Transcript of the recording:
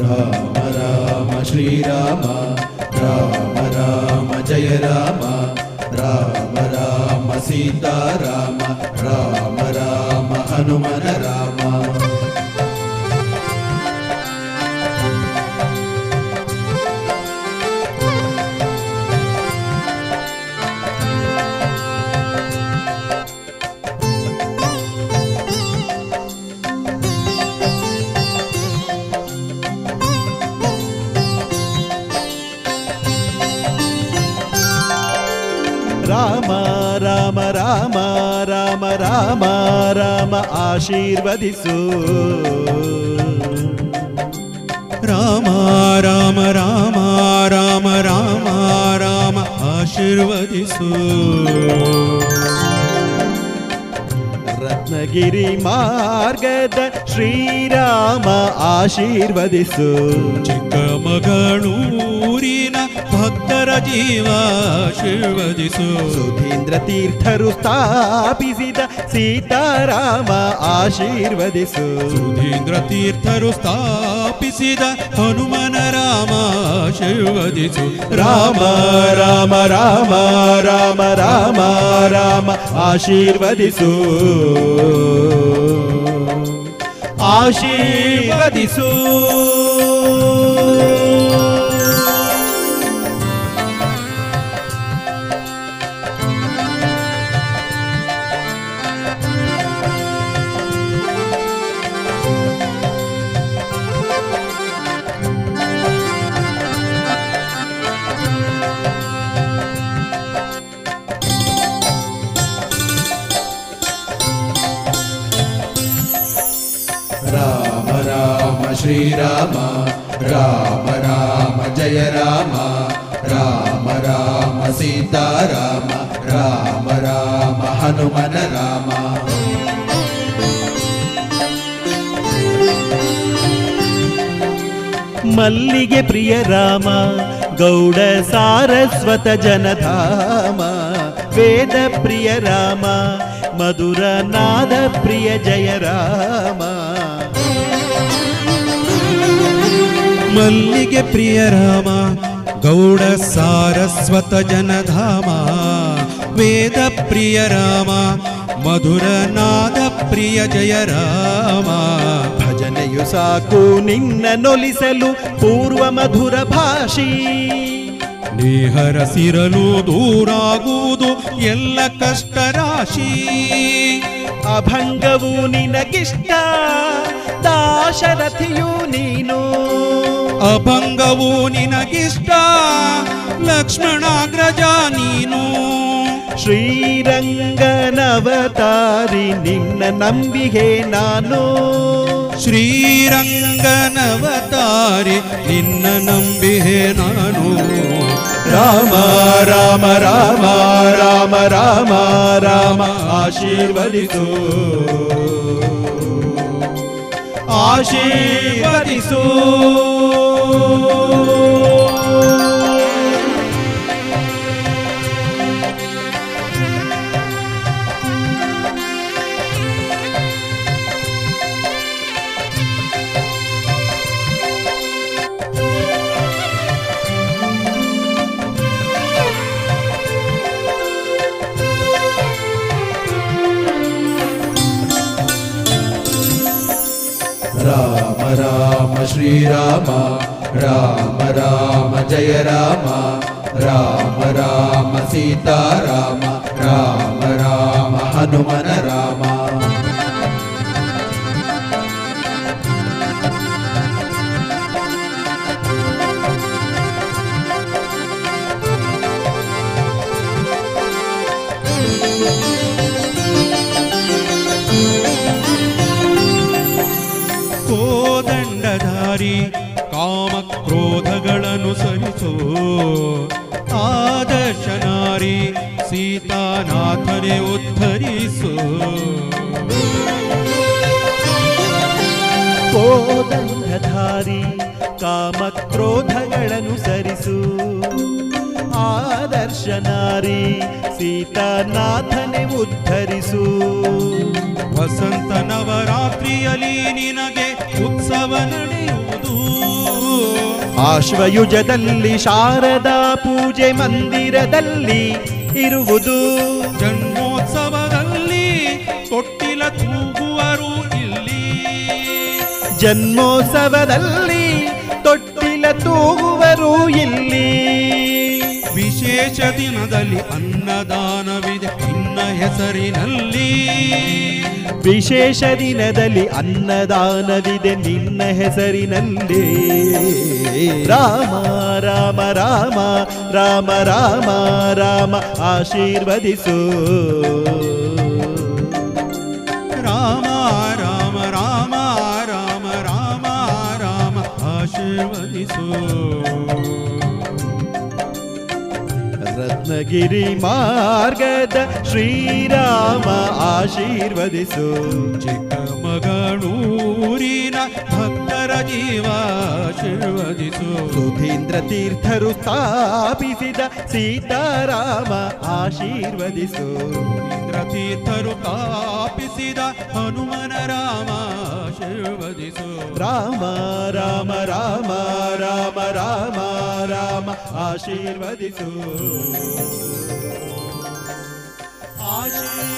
రామ రామ శ్రీరామ రామ రామ జయ రామ రామ రామ సీతారామ రామ राम राम राम राम आशीर्वदि राम राम राम राम राम राम आशीर्वदिसु। ರತ್ನಗಿರಿ ಮಾರ್ಗದ ಶ್ರೀರಾಮ ಆಶೀರ್ವದಿಸು. ಚಿಕ್ಕಮಗಳೂರಿನ ಭಕ್ತರ ಜೀವ ಆಶೀರ್ವದಿಸು ಸುಧೀಂದ್ರ ತೀರ್ಥರು ಸ್ಥಾಪಿಸಿದ ಸೀತಾರಾಮ ಆಶೀರ್ವದಿಸು. ಸುಧೀಂದ್ರ ತೀರ್ಥರು ಸ್ಥಾಪಿಸಿದ ಹನುಮನ ರಾಮ ಆಶೀರ್ವದಿಸು. ರಾಮ ರಾಮ ರಾಮ ರಾಮ ರಾಮ ರಾಮ ಆಶೀರ್ವದಿಸು. ಆಶೀರ್ವದಿಸು. ರಾಮ ಶ್ರೀರಾಮ ರಾಮ ರಾಮ ಜಯ ರಾಮ ರಾಮ ರಾಮ ಸೀತಾರಾಮ ರಾಮ ರಾಮ ಹನುಮನ ರಾಮ ಮಲ್ಲಿಗೆ ಪ್ರಿಯ ರಾಮ ಗೌಡ ಸಾರಸ್ವತ ಜನಧಾಮ ವೇದ ಪ್ರಿಯ ರಾಮ ಮಧುರ ನಾದ ಪ್ರಿಯ ಜಯ ರಾಮ ಮಲ್ಲಿಗೆ ಪ್ರಿಯ ರಾಮ ಗೌಡ ಸಾರಸ್ವತ ಜನಧಾಮ. ವೇದ ಪ್ರಿಯ ರಾಮ ಮಧುರ ನಾದ ಪ್ರಿಯ ಜಯ ರಾಮ. ಭಜನೆಯು ಸಾಕು ನಿನ್ನ ನೊಲಿಸಲು ಪೂರ್ವ ಮಧುರ ಭಾಷಿ. ನೀಹರಸಿರಲು ದೂರಾಗುವುದು ಎಲ್ಲ ಕಷ್ಟ ರಾಶಿ. ಅಭಂಗವು ನಿನಗಿಷ್ಟ ದಾಶರಥಿಯು ನೀನು. ಅಭಂಗವು ನಿನಗಿಷ್ಟ ಲಕ್ಷ್ಮಣಾಗ್ರಜ ನೀನು. ಶ್ರೀರಂಗನವತಾರಿ ನಿನ್ನ ನಂಬಿಗೆ ನಾನು. ಶ್ರೀರಂಗನವತಾರಿ ನಿನ್ನ ನಂಬಿಗೆ ನಾನು. రామ రామ రామ రామ రామ రామ ఆశీర్వదితో ఆశీర్వదితో శ్రీరామ రామ రామ జయ రామ రామ రామ సీతారామ రామ రామ హనుమన రామ. ಕ್ರೋಧಗಳನ್ನು ಆದರ್ಶ ನಾರಿ ಸೀತಾನಾಥನೆ ಉದ್ಧರಿಸೋ. ಕೋದಂಡಧಾರಿ ಕಾಮಕ್ರೋಧಗಳನುಸರಿಸು. ಆದರ್ಶ ನಾರಿ ಆದರ್ಶನಾರಿ ಸೀತಾನಾಥನೆ ಉದ್ಧರಿಸು. ವಸಂತ ನವರಾತ್ರಿಯಲ್ಲಿ ನಿನಗೆ ಉತ್ಸವ ನಡೆಯುವುದು ಆಶ್ವಯುಜದಲ್ಲಿ ಶಾರದಾ ಪೂಜೆ ಮಂದಿರದಲ್ಲಿ ಇರುವುದು. ಜನ್ಮೋತ್ಸವದಲ್ಲಿ ತೊಟ್ಟಿಲ ತೂಗುವರು ಇಲ್ಲಿ. ಜನ್ಮೋತ್ಸವದಲ್ಲಿ ತೊಟ್ಟಿಲ ತೂಗುವರು ಇಲ್ಲಿ. ವಿಶೇಷ ದಿನದಲ್ಲಿ ಅನ್ನದಾನವಿದೆ ನಿನ್ನ ಹೆಸರಿನಲ್ಲಿ. ವಿಶೇಷ ದಿನದಲ್ಲಿ ಅನ್ನದಾನವಿದೆ ನಿನ್ನ ಹೆಸರಿನಲ್ಲಿ. ರಾಮ ರಾಮ ರಾಮ ರಾಮ ರಾಮ ರಾಮ ಆಶೀರ್ವದಿಸು. ರಾಮ ರಾಮ ರಾಮ ರಾಮ ರಾಮ ರಾಮ ಆಶೀರ್ವದಿಸು. ರತ್ನಗಿರಿ ಮಾರ್ಗದ ಶ್ರೀರಾಮ ಆಶೀರ್ವದಿಸು ಚಿಕ್ಕಮಗಳೂರಿನ ಭಕ್ತರ ಜೀವ ಆಶೀರ್ವದಿಸು ಸುಧೀಂದ್ರ ತೀರ್ಥರು ಸ್ಥಾಪಿಸಿದ ಸೀತಾರಾಮ ಆಶೀರ್ವದಿಸು ಇಂದ್ರ ತೀರ್ಥರು ತಾಪಿಸಿದ ಹನುಮನ ರಾಮ ಆಶೀರ್ವದಿಸು ರಾಮ ರಾಮ ರಾಮ ರಾಮ ರಾಮ ರಾಮ ಆಶೀರ್ವದಿಸು ಆಶೀರ್ವದಿಸು